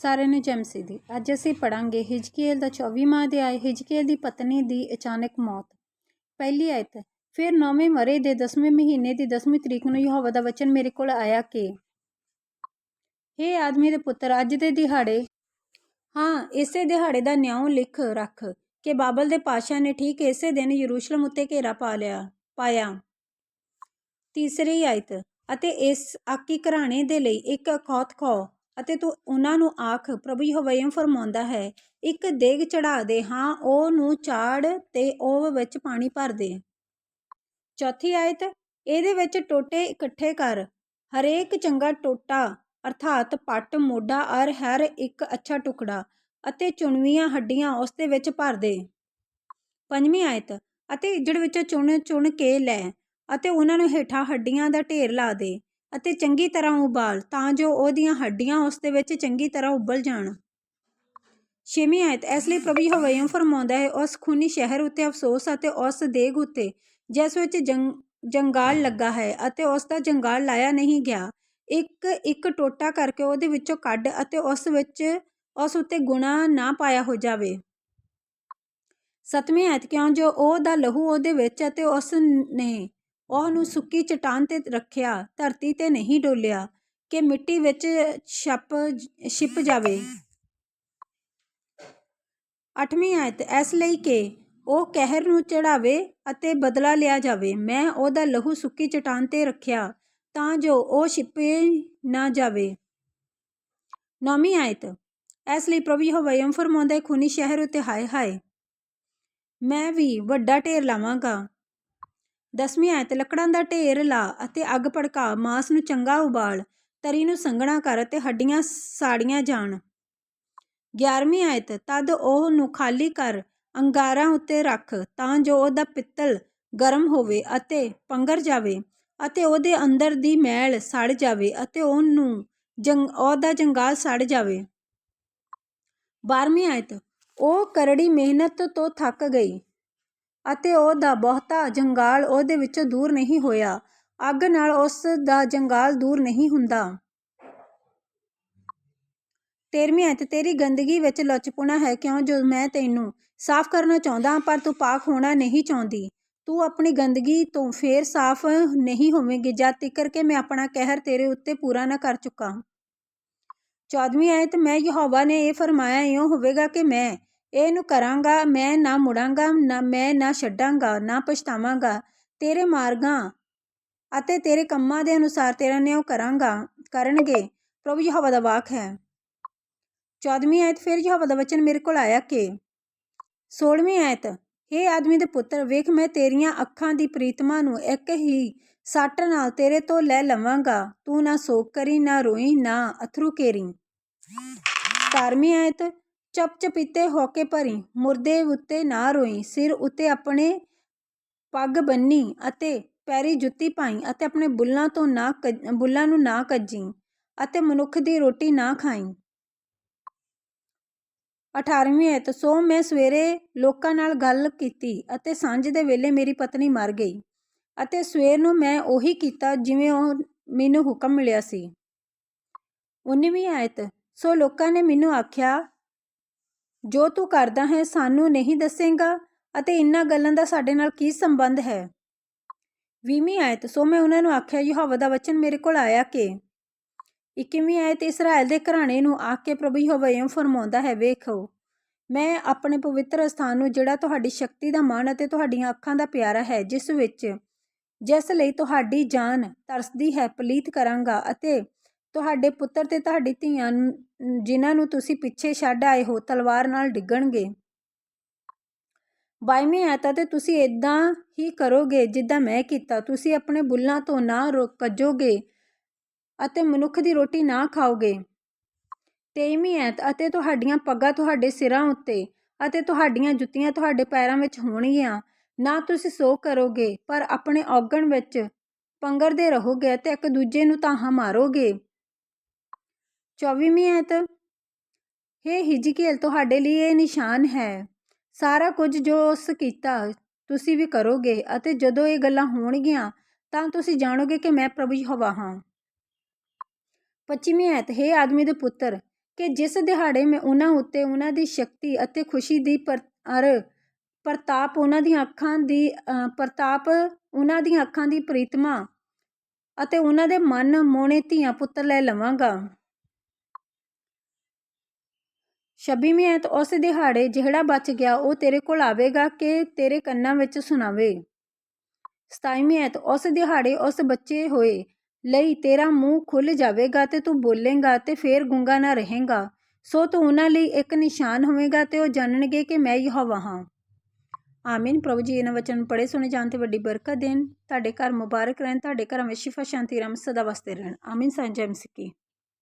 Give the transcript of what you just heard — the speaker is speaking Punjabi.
ਸਾਰਿਆਂ ਨੂੰ ਜੈਮਸੀ ਦੀ। ਅੱਜ ਅਸੀਂ ਪੜਾਂਗੇ ਹਿਜਕੀਏਲ ਦਾ 24ਵਾਂ ਅਧਿਆਇ ਹਿਜਕੀਏਲ ਦੀ ਪਤਨੀ ਦੀ ਅਚਾਨਕ ਮੌਤ। ਪਹਿਲੀ ਆਇਤ, ਫਿਰ ਨੌਵੇਂ ਮਰੇ ਦੇ 10ਵੇਂ ਮਹੀਨੇ ਦੀ 10ਵੀਂ ਤਰੀਕ ਨੂੰ ਯਹੋਵਾ ਦਾ ਵਚਨ ਮੇਰੇ ਕੋਲ ਆਇਆ ਕਿ, ਹੇ ਆਦਮੀ ਦੇ ਪੁੱਤਰ, ਅੱਜ ਦੇ ਦਿਹਾੜੇ, ਹਾਂ, ਇਸੇ ਦਿਹਾੜੇ ਦਾ ਨਿਆਂ ਲਿਖ ਰੱਖ ਕਿ ਬਾਬਲ ਦੇ ਪਾਸ਼ਾ ਨੇ ਠੀਕ ਇਸੇ ਦਿਨ ਯਰੂਸ਼ਲਮ ਉੱਤੇ ਘੇਰਾ ਪਾ ਲਿਆ, ਪਾਇਆ। ਤੀਸਰੀ ਆਇਤ, ਅਤੇ ਇਸ ਆਕੀ ਘਰਾਣੇ ਦੇ ਲਈ ਇੱਕ ਅਖੌਤ ਖੋ ਅਤੇ ਤੂੰ ਉਹਨਾਂ ਨੂੰ ਆਖ, ਪ੍ਰਭੂ ਯਹੋਵਾ ਫਰਮਾਉਂਦਾ ਹੈ, ਇੱਕ ਦੇਗ ਚੜਾ ਦੇ, ਹਾਂ ਉਹ ਨੂੰ ਚਾੜ ਤੇ ਉਹ ਵਿੱਚ ਪਾਣੀ ਭਰ ਦੇ। ਚੌਥੀ ਆਇਤ, ਇਹਦੇ ਵਿੱਚ ਟੋਟੇ ਇਕੱਠੇ ਕਰ। ਹਰੇਕ ਚੰਗਾ ਟੋਟਾ, ਅਰਥਾਤ ਪੱਟ, ਮੋਢਾ, ਅਰ, ਹਰ ਇੱਕ ਅੱਛਾ ਟੁਕੜਾ ਅਤੇ ਚੁਣਵੀਆਂ ਹੱਡੀਆਂ ਉਸ ਦੇ ਵਿੱਚ ਭਰ ਦੇ। ਪੰਜਵੀਂ ਆਇਤ, ਅਤੇ ਇਜੜ ਵਿੱਚ ਚੁਣ ਚੁਣ ਕੇ ਲੈ ਅਤੇ ਉਹਨਾਂ ਨੂੰ ਹੇਠਾਂ ਹੱਡੀਆਂ ਦਾ ਢੇਰ ਲਾ ਦੇ। ਅਤੇ ਚੰਗੀ ਤਰ੍ਹਾਂ ਉਬਾਲ, ਤਾਂ ਜੋ ਉਹਦੀਆਂ ਹੱਡੀਆਂ ਉਸ ਦੇ ਵਿੱਚ ਚੰਗੀ ਤਰ੍ਹਾਂ ਉਬਲ ਜਾਣ। ਛੇਵੀਂ ਆਇਤ, ਇਸ ਲਈ ਪ੍ਰਭੂ ਯਹੋਵਾ ਫਰਮਾਉਂਦਾ ਹੈ, ਉਸ ਖੂਨੀ ਸ਼ਹਿਰ ਉੱਤੇ ਅਫਸੋਸ ਅਤੇ ਉਸ ਦੇਗ ਉੱਤੇ, ਜਿਸ ਵਿੱਚ ਜੰਗ ਜੰਗਾਲ ਲੱਗਾ ਹੈ ਅਤੇ ਉਸ ਦਾ ਜੰਗਾਲ ਲਾਇਆ ਨਹੀਂ ਗਿਆ। ਇੱਕ ਇੱਕ ਟੋਟਾ ਕਰਕੇ ਉਹਦੇ ਵਿੱਚੋਂ ਕੱਢ ਅਤੇ ਉਸ ਵਿੱਚ, ਉਸ ਉੱਤੇ ਗੁਣਾ ਨਾ ਪਾਇਆ ਹੋ ਜਾਵੇ। ਸਤਵੀਂ ਆਇਤ, ਕਿਉਂ ਜੋ ਉਹ ਦਾ ਲਹੂ ਉਹਦੇ ਵਿੱਚ ਅਤੇ ਉਸ ਨੇ ਉਹਨੂੰ ਸੁੱਕੀ ਚਟਾਨ ਤੇ ਰੱਖਿਆ, ਧਰਤੀ ਤੇ ਨਹੀਂ ਡੋਲਿਆ ਕਿ ਮਿੱਟੀ ਵਿੱਚ ਛਪ ਛਿਪ ਜਾਵੇ। ਅੱਠਵੀਂ ਆਇਤ, ਇਸ ਲਈ ਕਿ ਉਹ ਕਹਿਰ ਨੂੰ ਚੜਾਵੇ ਅਤੇ ਬਦਲਾ ਲਿਆ ਜਾਵੇ। ਮੈਂ ਉਹਦਾ ਲਹੂ ਸੁੱਕੀ ਚਟਾਨ ਤੇ ਰੱਖਿਆ ਤਾਂ ਜੋ ਉਹ ਛਿਪੇ ਨਾ ਜਾਵੇ। ਨੌਵੀਂ ਆਇਤ, ਇਸ ਲਈ ਪ੍ਰਭੂ ਯਹੋਵਾ ਫਰਮਾਉਂਦਾ ਹੈ, ਖੂਨੀ ਸ਼ਹਿਰ ਉਤੇ ਹਾਏ ਹਾਏ ਮੈਂ ਵੀ ਵੱਡਾ ਢੇਰ ਲਾਵਾਂਗਾ। ਦਸਵੀਂ ਆਇਤ, ਲੱਕੜਾਂ ਦਾ ਢੇਰ ਲਾ ਅਤੇ ਅੱਗ ਭੜਕਾ, ਮਾਸ ਨੂੰ ਚੰਗਾ ਉਬਾਲ, ਤਰੀ ਨੂੰ ਸੰਘਣਾ ਕਰ ਅਤੇ ਹੱਡੀਆਂ ਸਾੜੀਆਂ ਜਾਣ। 11ਵੀਂ ਆਇਤ, ਤਦ ਉਹ ਨੂੰ ਖਾਲੀ ਕਰ, ਅੰਗਾਰਾਂ ਉੱਤੇ ਰੱਖ, ਤਾਂ ਜੋ ਉਹਦਾ ਪਿੱਤਲ ਗਰਮ ਹੋਵੇ ਅਤੇ ਪੰਗਰ ਜਾਵੇ ਅਤੇ ਉਹਦੇ ਅੰਦਰ ਦੀ ਮੈਲ ਸੜ ਜਾਵੇ ਅਤੇ ਉਹਨੂੰ ਜੰਗ, ਉਹਦਾ ਜੰਗਾਲ ਸੜ ਜਾਵੇ। 12ਵੀਂ ਆਇਤ, ਉਹ ਕਰੜੀ ਮਿਹਨਤ ਤੋਂ ਥੱਕ ਗਈ। ਅਤੇ ਉਹਦਾ ਬਹੁਤਾ ਜੰਗਾਲ ਉਹਦੇ ਵਿੱਚੋਂ ਦੂਰ ਨਹੀਂ ਹੋਇਆ। ਅੱਗ ਨਾਲ ਉਸ ਦਾ ਜੰਗਾਲ ਦੂਰ ਨਹੀਂ ਹੁੰਦਾ। ਤੇਰਵੀਂ ਆਇਤ, ਤੇਰੀ ਗੰਦਗੀ ਵਿੱਚ ਲਚਪੁਣਾ ਹੈ ਕਿਉਂ ਜੋ ਮੈਂ ਤੈਨੂੰ ਸਾਫ਼ ਕਰਨਾ ਚਾਹੁੰਦਾ ਹਾਂ, ਪਰ ਤੂੰ ਪਾਕ ਹੋਣਾ ਨਹੀਂ ਚਾਹੁੰਦੀ। ਤੂੰ ਆਪਣੀ ਗੰਦਗੀ ਤੋਂ ਫੇਰ ਸਾਫ਼ ਨਹੀਂ ਹੋਵੇਂਗੀ, ਜਦ ਤਿਕਰ ਕਿ ਮੈਂ ਆਪਣਾ ਕਹਿਰ ਤੇਰੇ ਉੱਤੇ ਪੂਰਾ ਨਾ ਕਰ ਚੁੱਕਾ। ਚੌਦਵੀਂ ਆਇਤ, ਮੈਂ ਯਹੋਵਾ ਨੇ ਇਹ ਫਰਮਾਇਆ, ਇਉਂ ਹੋਵੇਗਾ ਕਿ ਮੈਂ ਇਹਨੂੰ ਕਰਾਂਗਾ, ਮੈਂ ਨਾ ਮੁੜਾਂਗਾ, ਨਾ ਮੈਂ ਨਾ ਛੱਡਾਂਗਾ, ਨਾ ਪਛਤਾਵਾਂਗਾ। ਤੇਰੇ ਮਾਰਗਾਂ ਅਤੇ ਤੇਰੇ ਕੰਮਾਂ ਦੇ ਅਨੁਸਾਰ ਤੇਰਾ ਨਿਉ ਕਰਾਂਗਾ, ਕਰਨਗੇ। ਪ੍ਰਭੂ ਯਹੋਵਾ ਦਾ ਵਾਕ ਹੈ। 14ਵੀਂ ਆਇਤ, ਫਿਰ ਯਹੋਵਾ ਦਾ ਵਚਨ ਮੇਰੇ ਕੋਲ ਆਇਆ ਕਿ 16ਵੀਂ ਆਇਤ हे ਆਦਮੀ ਦੇ ਪੁੱਤਰ, ਵੇਖ ਮੈਂ ਤੇਰੀਆਂ ਅੱਖਾਂ ਦੀ ਪ੍ਰੀਤਮਾ ਨੂੰ ਇੱਕ ਹੀ ਸੱਟ ਨਾਲ ਤੇਰੇ ਤੋਂ ਲੈ ਲਵਾਂਗਾ। ਤੂੰ ਨਾ ਸੋਕ ਕਰੀ, ਨਾ ਰੋਈ, ਨਾ ਅਥਰੂ ਕੇਰੀ। 17ਵੀਂ ਆਇਤ ਚਪ ਚਪੀਤੇ ਹੋ ਕੇ ਭਰੀ। ਮੁਰਦੇ ਉੱਤੇ ਨਾ ਰੋਈ। ਸਿਰ ਉੱਤੇ ਆਪਣੇ ਪੱਗ ਬੰਨੀ ਅਤੇ ਪੈਰੀ ਜੁੱਤੀ ਪਾਈ ਅਤੇ ਆਪਣੇ ਬੁੱਲਾਂ ਤੋਂ ਨਾ ਬੁੱਲਾਂ ਨੂੰ ਨਾ ਕੱਜੀ ਅਤੇ ਮਨੁੱਖ ਦੀ ਰੋਟੀ ਨਾ ਖਾਈ। 18ਵੀਂ ਐਤ, ਸੋ ਮੈਂ ਸਵੇਰੇ ਲੋਕਾਂ ਨਾਲ ਗੱਲ ਕੀਤੀ ਅਤੇ ਸਾਂਝ ਦੇ ਵੇਲੇ ਮੇਰੀ ਪਤਨੀ ਮਰ ਗਈ ਅਤੇ ਸਵੇਰ ਨੂੰ ਮੈਂ ਉਹੀ ਕੀਤਾ ਜਿਵੇਂ ਉਹ ਮੈਨੂੰ ਹੁਕਮ ਮਿਲਿਆ ਸੀ। 19ਵੀਂ ਆਇਤ ਸੋ ਲੋਕਾਂ ਨੇ ਮੈਨੂੰ ਆਖਿਆ ਜੋ ਤੂੰ ਕਰਦਾ ਹੈ, ਸਾਨੂੰ ਨਹੀਂ ਦੱਸੇਗਾ ਅਤੇ ਇਨ੍ਹਾਂ ਗੱਲਾਂ ਦਾ ਸਾਡੇ ਨਾਲ ਕੀ ਸੰਬੰਧ ਹੈ? 20ਵੀਂ ਆਇਤ, ਸੋ ਮੈਂ ਉਹਨਾਂ ਨੂੰ ਆਖਿਆ, ਯਹੋਵਾ ਦਾ ਵਚਨ ਮੇਰੇ ਕੋਲ ਆਇਆ ਕਿ? 21ਵੀਂ ਆਇਤ ਇਸਰਾਇਲ ਦੇ ਘਰਾਣੇ ਨੂੰ ਆਖ ਕੇ ਪ੍ਰਭੂ ਯਹੋਵਾ ਇਹ ਫਰਮਾਉਂਦਾ ਹੈ, ਵੇਖੋ, ਮੈਂ ਆਪਣੇ ਪਵਿੱਤਰ ਸਥਾਨ ਨੂੰ, ਜਿਹੜਾ ਤੁਹਾਡੀ ਸ਼ਕਤੀ ਦਾ ਮਾਣ ਅਤੇ ਤੁਹਾਡੀਆਂ ਅੱਖਾਂ ਦਾ ਪਿਆਰਾ ਹੈ, ਜਿਸ ਵਿੱਚ, ਜਿਸ ਲਈ ਤੁਹਾਡੀ ਜਾਨ ਤਰਸਦੀ ਹੈ, ਪਲੀਤ ਕਰਾਂਗਾ ਅਤੇ ਤੁਹਾਡੇ ਪੁੱਤਰ ਤੇ ਤੁਹਾਡੀ ਧੀਆਂ ਜਿਨ੍ਹਾਂ ਨੂੰ ਤੁਸੀਂ ਪਿੱਛੇ ਛੱਡ ਆਏ ਹੋ, ਤਲਵਾਰ ਨਾਲ ਡਿੱਗਣਗੇ। ਬਾਈਵੇਂ ਆਇਤ ਤੇ ਤੁਸੀਂ ਇਦਾਂ ਹੀ ਕਰੋਗੇ ਜਿੱਦਾਂ ਮੈਂ ਕੀਤਾ। ਤੁਸੀਂ ਆਪਣੇ ਬੁੱਲਾਂ ਤੋਂ ਨਾ ਕੱਜੋਗੇ ਅਤੇ ਮਨੁੱਖ ਦੀ ਰੋਟੀ ਨਾ ਖਾਓਗੇ। ਤੇਈਵੀਂ ਐਤ ਅਤੇ ਤੁਹਾਡੀਆਂ ਪੱਗਾਂ ਤੁਹਾਡੇ ਸਿਰਾਂ ਉੱਤੇ ਅਤੇ ਤੁਹਾਡੀਆਂ ਜੁੱਤੀਆਂ ਤੁਹਾਡੇ ਪੈਰਾਂ ਵਿੱਚ ਹੋਣਗੀਆਂ। ਨਾ ਤੁਸੀਂ ਸੋ ਕਰੋਗੇ, ਪਰ ਆਪਣੇ ਔਗਣ ਵਿੱਚ ਪੰਗਰਦੇ ਰਹੋਗੇ ਅਤੇ ਇੱਕ ਦੂਜੇ ਨੂੰ ਤਾਹਾਂ ਮਾਰੋਗੇ। 24ਵੀਂ ਐਤ ਹੇ ਹਿਜਕੀਲ, ਤੁਹਾਡੇ ਲਈ ਇਹ ਨਿਸ਼ਾਨ ਹੈ। ਸਾਰਾ ਕੁਝ ਜੋ ਉਸ ਕੀਤਾ, ਤੁਸੀਂ ਵੀ ਕਰੋਗੇ ਅਤੇ ਜਦੋਂ ਇਹ ਗੱਲਾਂ ਹੋਣਗੀਆਂ, ਤਾਂ ਤੁਸੀਂ ਜਾਣੋਗੇ ਕਿ ਮੈਂ ਪ੍ਰਭੂ ਯਹੋਵਾ ਹਾਂ। 25ਵੀਂ ਐਤ, ਹੈ ਆਦਮੀ ਦੇ ਪੁੱਤਰ, ਕਿ ਜਿਸ ਦਿਹਾੜੇ ਮੈਂ ਉਹਨਾਂ ਉੱਤੇ ਉਹਨਾਂ ਦੀ ਸ਼ਕਤੀ ਅਤੇ ਖੁਸ਼ੀ ਦੀ ਪਰ ਪ੍ਰਤਾਪ ਉਹਨਾਂ ਦੀਆਂ ਅੱਖਾਂ ਦੀ ਪ੍ਰਤਾਪ ਉਹਨਾਂ ਦੀਆਂ ਅੱਖਾਂ ਦੀ ਪ੍ਰੀਤਮਾ ਅਤੇ ਉਹਨਾਂ ਦੇ ਮਨ ਮੋਣੇ ਧੀਆਂ ਪੁੱਤਰ ਲੈ ਲਵਾਂਗਾ। ਛੱਬੀਵੀਂ ਐਤ ਉਸ ਦਿਹਾੜੇ ਜਿਹੜਾ ਬਚ ਗਿਆ ਉਹ ਤੇਰੇ ਕੋਲ ਆਵੇਗਾ ਕਿ ਤੇਰੇ ਕੰਨਾਂ ਵਿੱਚ ਸੁਣਾਵੇ। ਸਤਾਈਵੀਂ ਐਤ ਉਸ ਦਿਹਾੜੇ ਉਸ ਬੱਚੇ ਹੋਏ ਲਈ ਤੇਰਾ ਮੂੰਹ ਖੁੱਲ ਜਾਵੇਗਾ ਤੇ ਤੂੰ ਬੋਲੇਗਾ ਤੇ ਫੇਰ ਗੁੰਗਾ ਨਾ ਰਹੇਗਾ। ਸੋ ਤੂੰ ਉਹਨਾਂ ਲਈ ਇੱਕ ਨਿਸ਼ਾਨ ਹੋਵੇਗਾ ਤੇ ਉਹ ਜਾਣਨਗੇ ਕਿ ਮੈਂ ਯਹੋਵਾ ਹਾਂ। ਆਮੀਨ। ਪ੍ਰਭੂ ਜੀ, ਇਹਨਾਂ ਵਚਨ ਪੜੇ ਸੁਣੇ ਜਾਣ ਤੇ ਵੱਡੀ ਬਰਕਤ ਦੇਣ। ਤੁਹਾਡੇ ਘਰ ਮੁਬਾਰਕ ਰਹਿਣ, ਤੁਹਾਡੇ ਘਰਾਂ ਵਿੱਚ ਸ਼ਿਫਾ ਸ਼ਾਂਤੀ ਰਹਿਮਤ ਸਦਾ ਵਸਦੇ ਰਹਿਣ। ਆਮੀਨ। ਸਾਂਝਾ ਮਸੀਹ